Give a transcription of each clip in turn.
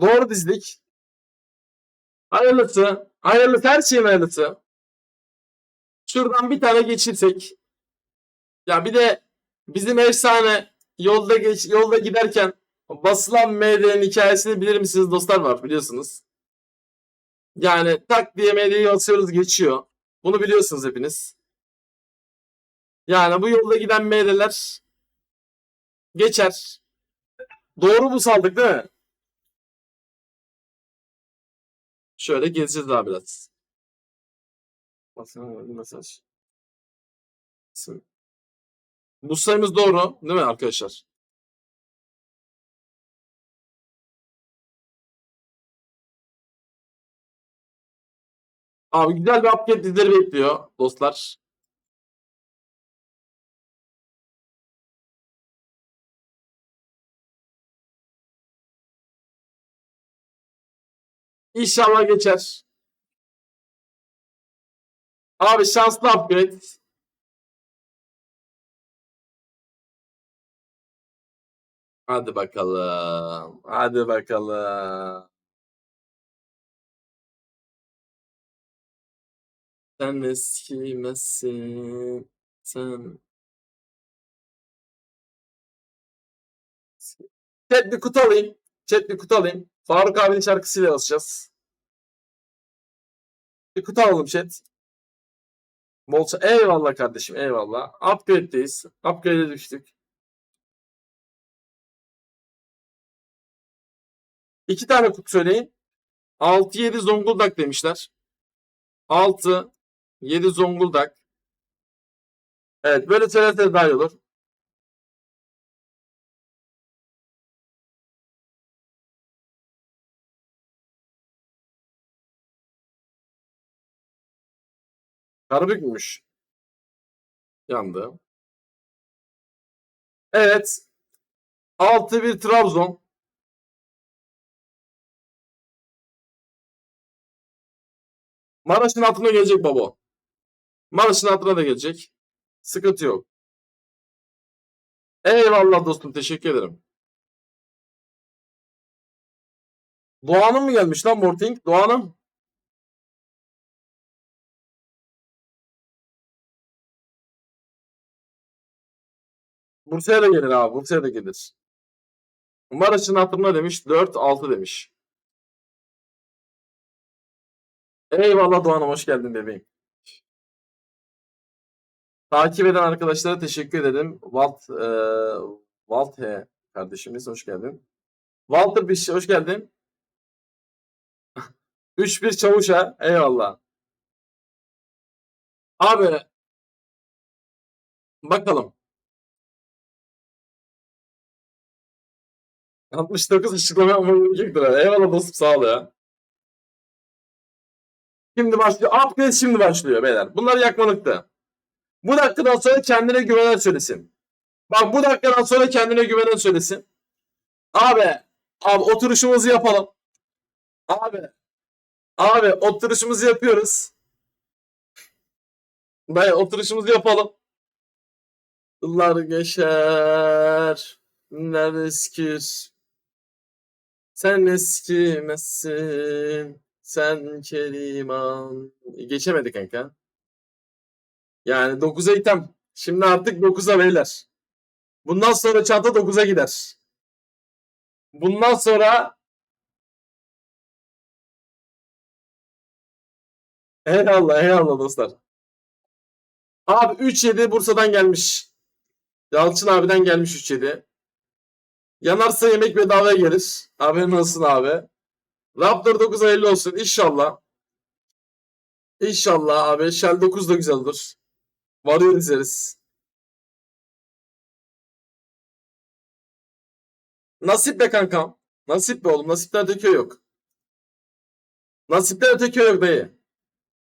Doğru dizdik. Hayırlısı. Hayırlısı. Her şeyin hayırlısı. Şuradan bir tane geçirsek. Ya bir de bizim efsane yolda geç, yolda giderken basılan MD'nin hikayesini bilir misiniz dostlar var biliyorsunuz. Yani tak diye MD'yi basıyoruz geçiyor. Bunu biliyorsunuz hepiniz. Yani bu yolda giden MD'ler geçer. Doğru mu saldık değil mi? Şöyle gezeceğiz daha biraz. Mesaj. Bu sayımız doğru değil mi arkadaşlar? Abi güzel bir upgrade dizileri bekliyor dostlar. İnşallah geçer. Abi şanslı upgrade. Hadi bakalım. Hadi bakalım. Sen eskimezsin. Sen. Chat bir kutu alayım. Chat bir kutu alayım. Faruk abinin şarkısıyla basacağız. Bir kutu alalım chat. Bolça. Eyvallah kardeşim eyvallah. Upgrade'deyiz. Upgrade'e düştük. İki tane kutu söyleyin. 6-7 Zonguldak demişler. 6 7 Zonguldak. Evet böyle söylerseniz daha iyi olur. Karabükmüş. Yandı. Evet. 6-1 Trabzon. Maraş'ın altına gelecek baba. Maraş'ın altına da gelecek. Sıkıntı yok. Eyvallah dostum teşekkür ederim. Doğan'ın mı gelmiş lan Morting? Doğan'ın. Bursa'ya da gelir abi. Bursa'ya da gelir. Maraş'ın hatırına demiş. 4-6 demiş. Eyvallah Doğan'ım hoş geldin bebeğim. Takip eden arkadaşlara teşekkür ederim. Walt, e, Walt H kardeşimiz hoş geldin. Walter bir hoş geldin. 3-1 Çavuş'a eyvallah. Abi bakalım. 69 açıklama yapmam gerektir. Eyvallah dostum sağ ol ya. Şimdi başlıyor. Upgrade şimdi başlıyor beyler. Bunları yakmalıktı. Bu dakikadan sonra kendine güvenen söylesin. Bak bu dakikadan sonra kendine güvenen söylesin. Abi, abi oturuşumuzu yapalım. Abi, abi oturuşumuzu yapıyoruz. Dayı oturuşumuzu yapalım. Yıllar geçer. Günler eskir. Sen eskimezsin. Sen Keriman. Geçemedi kanka. Yani 9'a item. Şimdi artık 9'a beyler. Bundan sonra çanta 9'a gider. Bundan sonra Eyvallah eyvallah dostlar. Abi 3-7 Bursa'dan gelmiş. Yalçın abiden gelmiş 3-7. Yanarsa yemek bedavaya gelir. Haberin olsun abi. Raptor 9 hayırlı olsun. İnşallah. İnşallah abi. Shell 9 da güzel olur. Varıyor izleriz. Nasip be kankam. Nasip be oğlum. Nasipten öte köy yok. Nasipten öte köy yok dayı.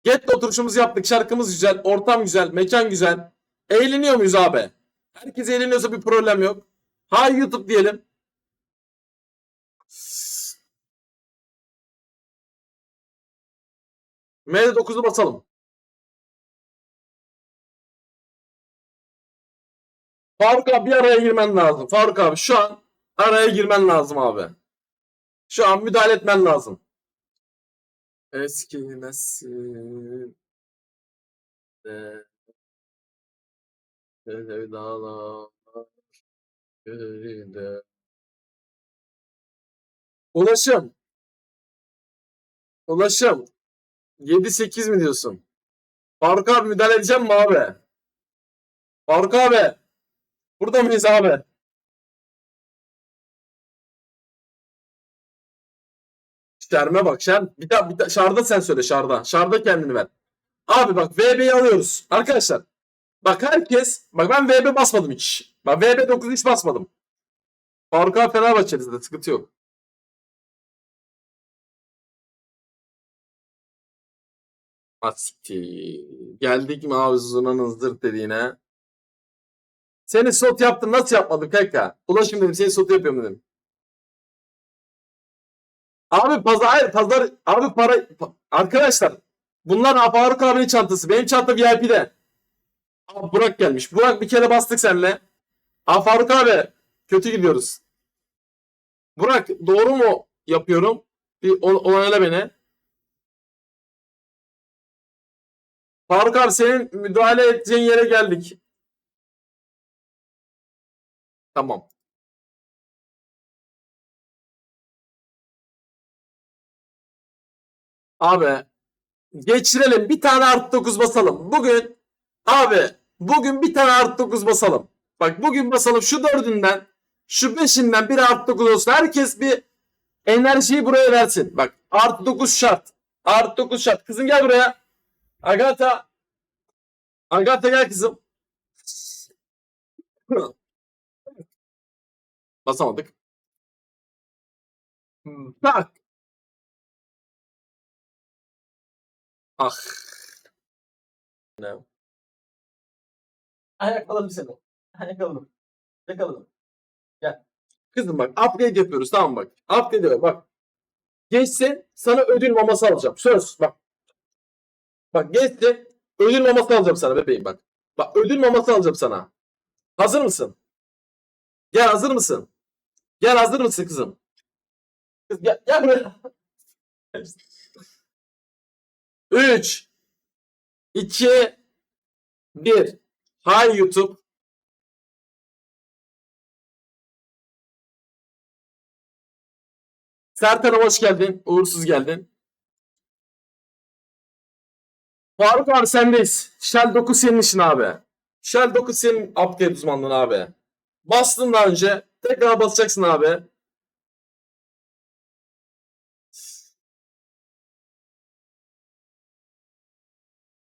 Get oturuşumuzu yaptık. Şarkımız güzel. Ortam güzel. Mekan güzel. Eğleniyor muyuz abi? Herkes eğleniyorsa bir problem yok. Hay YouTube diyelim. M9'u basalım. Faruk abi bir araya girmen lazım. Faruk abi şu an araya girmen lazım abi. Şu an müdahale etmen lazım. Eskimesin. de sevdalar gönülde. Ulaşım. Ulaşım. 7-8 mi diyorsun? Faruk abi müdahale edeceğim mi abi? Faruk abi. Burada mıyız abi? Şerme bak Şen. Bir daha, bir daha Şarda sen söyle Şarda. Şarda kendini ver. Abi bak VB'yi alıyoruz. Arkadaşlar. Bak herkes. Bak ben VB basmadım hiç. Bak VB 9 hiç basmadım. Faruk abi Fenerbahçe'de de sıkıntı yok. Asikti. Geldik mi abi Zuna'nın zırt dediğine. Seni slot yaptım nasıl yapmadım kanka? Ulaşım dedim seni slot yapıyorum dedim. Abi pazar hayır pazar abi para pa- arkadaşlar bunlar Faruk abinin çantası. Benim çanta VIP'de. Abi Burak gelmiş. Burak bir kere bastık seninle. Abi Faruk abi kötü gidiyoruz. Burak doğru mu yapıyorum? Bir on- onayla beni. Faruk abi senin müdahale edeceğin yere geldik. Tamam. Abi geçirelim. Bir tane artı 9 basalım. Bugün abi bugün bir tane artı 9 basalım. Bak bugün basalım şu dördünden şu beşinden bir artı 9 olsun. Herkes bir enerjiyi buraya versin. Bak artı 9 şart. Artı 9 şart. Kızım gel buraya. Agatha. Agatha gel kızım. Basamadık. Bak. Ah. Ne? Ay yakaladım seni. Ay yakaladım. Gel. Kızım bak upgrade yapıyoruz tamam bak. Upgrade yapıyoruz bak. Geçsin sana ödül maması alacağım. Söz bak. Bak geçsin ödül maması alacağım sana bebeğim bak. Bak ödül maması alacağım sana. Hazır mısın? Gel hazır mısın? Gel hazır mısın kızım? Kız gel, gel buraya. 3 2 1 Hay YouTube. Sertan'a hoş geldin. Uğursuz geldin. Faruk abi sendeyiz. Shell 9 senin işin abi. Shell 9 senin upgrade uzmanlığın abi. Bastın daha önce. Tekrar basacaksın abi.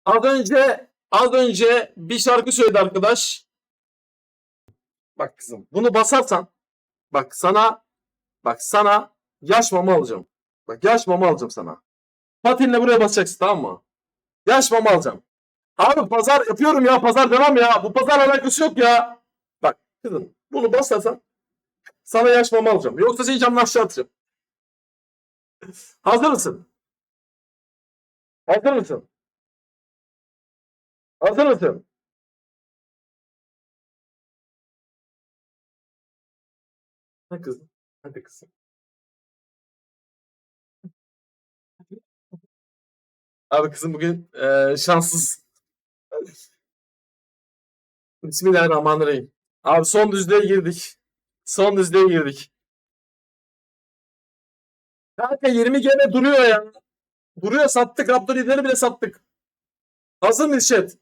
Az önce az önce bir şarkı söyledi arkadaş. Bak kızım bunu basarsan bak sana bak sana yaş mama alacağım. Bak yaş mama alacağım sana. Patinle buraya basacaksın tamam mı? Yaş mama alacağım. Abi pazar yapıyorum ya pazar devam ya. Bu pazar alakası yok ya. Bak kızım bunu basarsan sana yaş mama alacağım. Yoksa seni camdan aşağı atacağım. Hazır mısın? Hazır mısın? Hazır mısın? Hadi kızım. Hadi kızım. Abi kızım bugün eee, şanssız. Bismillahirrahmanirrahim. Abi son düzlüğe girdik. Son düzlüğe girdik. Kanka 20 gene duruyor ya. Duruyor sattık. 7'leri bile sattık. Hazır mıyız chat?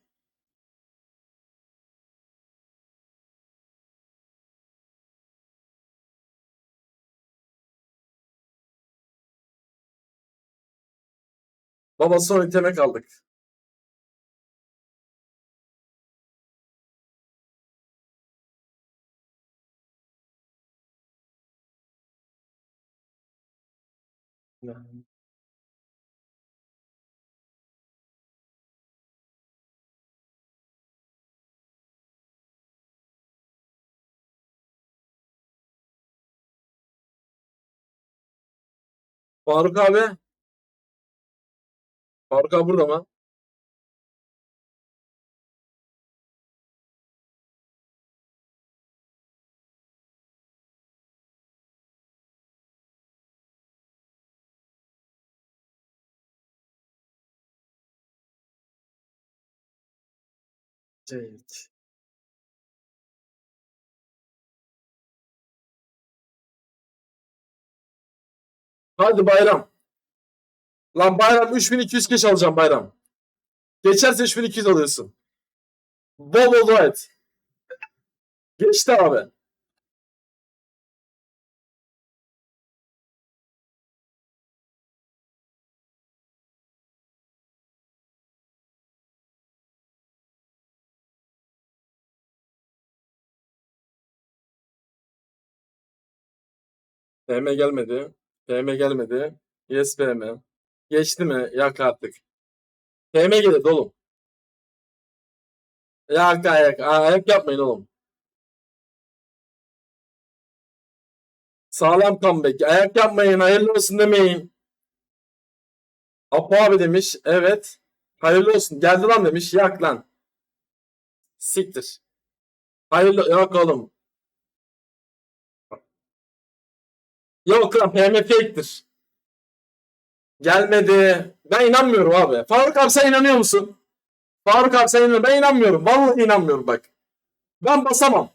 Baba son iteme kaldık. Faruk abi. Arka burada mı? Evet. Hadi bayram. Lan bayram 3200 keş alacağım bayram. Geçerse 3200 alıyorsun. Bol bol dua et. Geçti abi. PM gelmedi. PM gelmedi. Yes PM. Geçti mi? Yak artık. PM geldi oğlum. Yak ayak. Ayak yapmayın oğlum. Sağlam comeback. Ayak yapmayın. Hayırlı olsun demeyin. Apo abi demiş. Evet. Hayırlı olsun. Geldi lan demiş. Yak lan. Siktir. Hayırlı. Yok oğlum. Yok lan PM fake'tir. Gelmedi. Ben inanmıyorum abi. Faruk abi sen inanıyor musun? Faruk abi sen inanıyor. Ben inanmıyorum. Vallahi inanmıyorum bak. Ben basamam.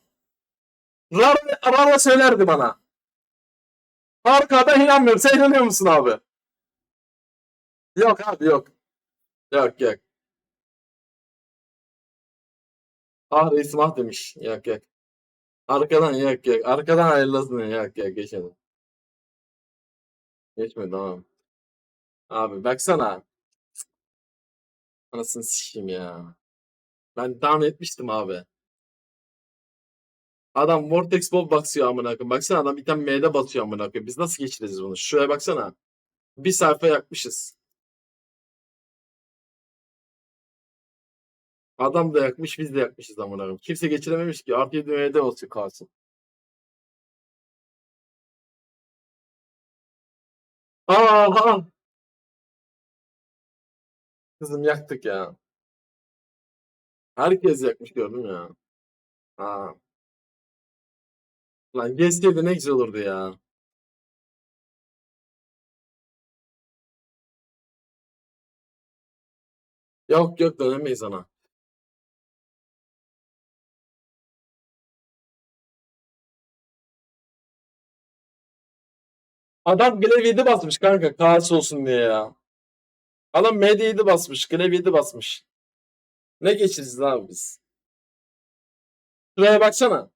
Rara, Rara söylerdi bana. Faruk abi ben inanmıyorum. Sen inanıyor musun abi? Yok abi yok. Yok yok. Ah reisim ah demiş. Yok yok. Arkadan yok yok. Arkadan hayırlısın. Yok yok geçelim. Geçmedi tamam. Abi baksana. Anasını sikeyim ya. Ben tahmin etmiştim abi. Adam Vortex Ball basıyor amına koyayım. Baksana adam bir tane M'de batıyor amına koyayım. Biz nasıl geçireceğiz bunu? Şuraya baksana. Bir sayfa yakmışız. Adam da yakmış, biz de yakmışız amına koyayım. Kimse geçirememiş ki. Artı 7 M'de olsun kalsın. Aha! Kızım yaktık ya. Herkes yakmış gördüm ya. Ha. Lan geçseydi ne güzel olurdu ya. Yok yok dönemeyiz ona. Adam Grev 7 basmış kanka KS olsun diye ya. Adam MD 7 basmış. Grev 7 basmış. Ne geçeceğiz abi biz? Şuraya baksana.